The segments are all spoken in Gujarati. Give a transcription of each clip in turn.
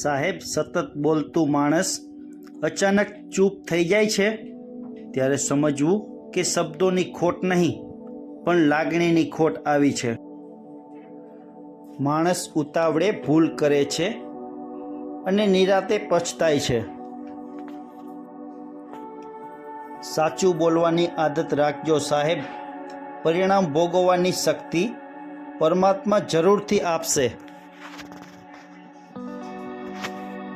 સાહેબ, સતત બોલતું માણસ અચાનક ચૂપ થઈ જાય છે. ત્યારે સમજવું કે શબ્દોની ખોટ નહીં, પણ લાગણીની ખોટ આવી છે. માણસ ઉતાવળે ભૂલ કરે છે અને નિરાતે પછતાય છે. સાચું બોલવાની આદત રાખજો સાહેબ. પરિણામ ભોગવવાની શક્તિ પરમાત્મા જરૂરથી આપશે.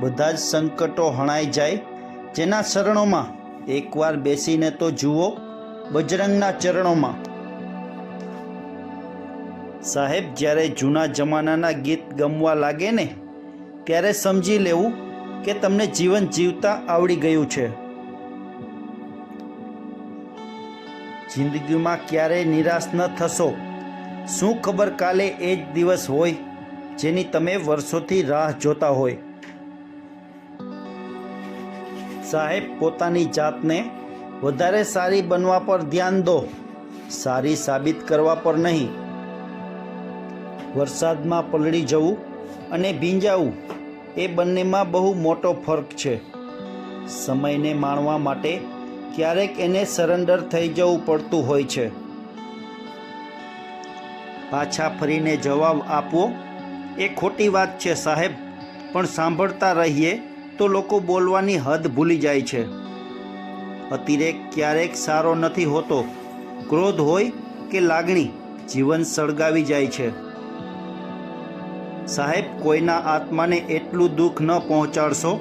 બધા જ સંકટો હણાઈ જાય. જેના શરણોમાં એકવાર બેસીને તો જુઓ, બજરંગના ચરણોમાં. સાહેબ, જ્યારે જૂના જમાનાના ગીત ગમવા લાગે ને, ત્યારે સમજી લેવું કે તમને જીવન જીવતા આવડી ગયું છે. જિંદગીમાં ક્યારેય નિરાશ ન થશો. શું ખબર કાલે એ જ દિવસ હોય, જેની તમે વર્ષોથી રાહ જોતા હોય. સાહેબ, પોતાની જાતને વધારે સારી બનવા પર ધ્યાન દો. સારી સાબિત કરવા પર નહીં. વરસાદમાં પલળી જવું અને ભીંજાવું, એ બંનેમાં બહુ મોટો ફરક છે. સમયને માણવા માટે ક્યારેક એને સરેન્ડર થઈ જવું પડતું હોય છે. પાછા ફરીને જવાબ આપવો એ ખોટી વાત છે સાહેબ, પણ સાંભળતા રહીએ તો લોકો બોલવાની હદ ભૂલી જાય છે. અતિરેક ક્યારેક સારો નથી હોતો. ક્રોધ હોય કે લાગણી, જીવન સળગાવી જાય છે. સાહેબ, કોઈના આત્માને એટલું દુઃખ ન પહોંચાડશો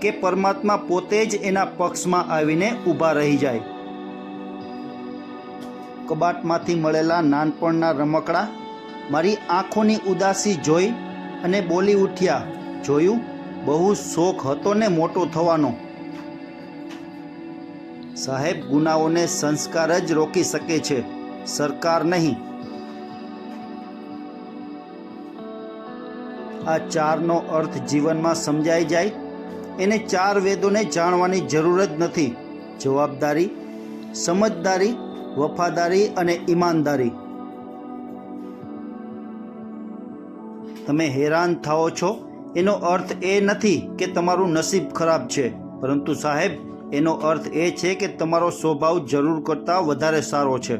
કે પરમાત્મા પોતે જ એના પક્ષમાં આવીને ઊભા રહી જાય. કબાટમાંથી મળેલા નાનપણના રમકડા, મારી આંખોની ઉદાસી જોઈ અને બોલી ઉઠ્યા, જોયું બહુ શોખ હતો ને મોટો થવાનો. સાહેબ, ગુનાઓને સંસ્કાર જ રોકી શકે છે. સરકાર નહીં. આ ચારનો અર્થ જીવનમાં સમજાઈ જાય? એને ચાર વેદોને જાણવાની જરૂર જ નથી. જવાબદારી, સમજદારી, વફાદારી અને ઈમાનદારી. તમે હેરાન થાઓ છો? એનો અર્થ એ નથી કે તમારું નસીબ ખરાબ છે. પરંતુ સાહેબ, એનો અર્થ એ છે કે તમારો સ્વભાવ જરૂર કરતાં વધારે સારો છે.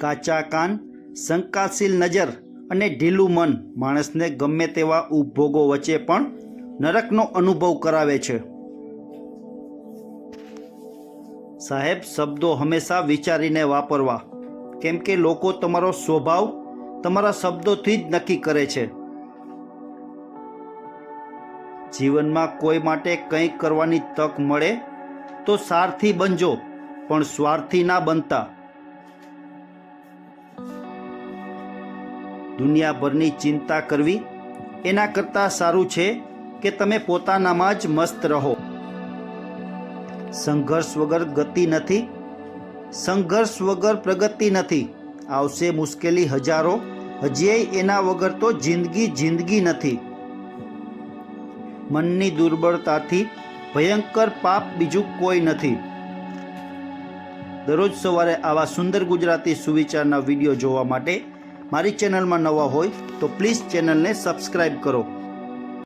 કાચા કાન, શંકાશીલ નજર અને ઢીલું મન માણસને ગમે તેવા ઉપભોગો વચ્ચે પણ નરકનો અનુભવ કરાવે છે. સાહેબ, શબ્દો હંમેશા વિચારીને વાપરવા. કેમ કે લોકો તમારો સ્વભાવ તમારા શબ્દોથી જ નક્કી કરે છે. જીવનમાં કોઈ માટે કંઈક કરવાની તક મળે તો સારથી બનજો, પણ સ્વાર્થી ના બનતા. દુનિયાભરની ચિંતા કરવી એના કરતાં સારું છે કે તમે પોતાનામાં જ મસ્ત રહો. સંઘર્ષ વગર ગતિ નથી, સંઘર્ષ વગર પ્રગતિ નથી. આવશે મુશ્કેલી હજારો, હજી એના વગર તો જિંદગી જિંદગી નથી. મનની દુર્બળતાથી ભયંકર પાપ બીજું કોઈ નથી. દરરોજ સવારે આવા સુંદર ગુજરાતી સુવિચારના વીડિયો જોવા માટે મારી ચેનલમાં નવા હોય તો પ્લીઝ ચેનલને સબસ્ક્રાઈબ કરો.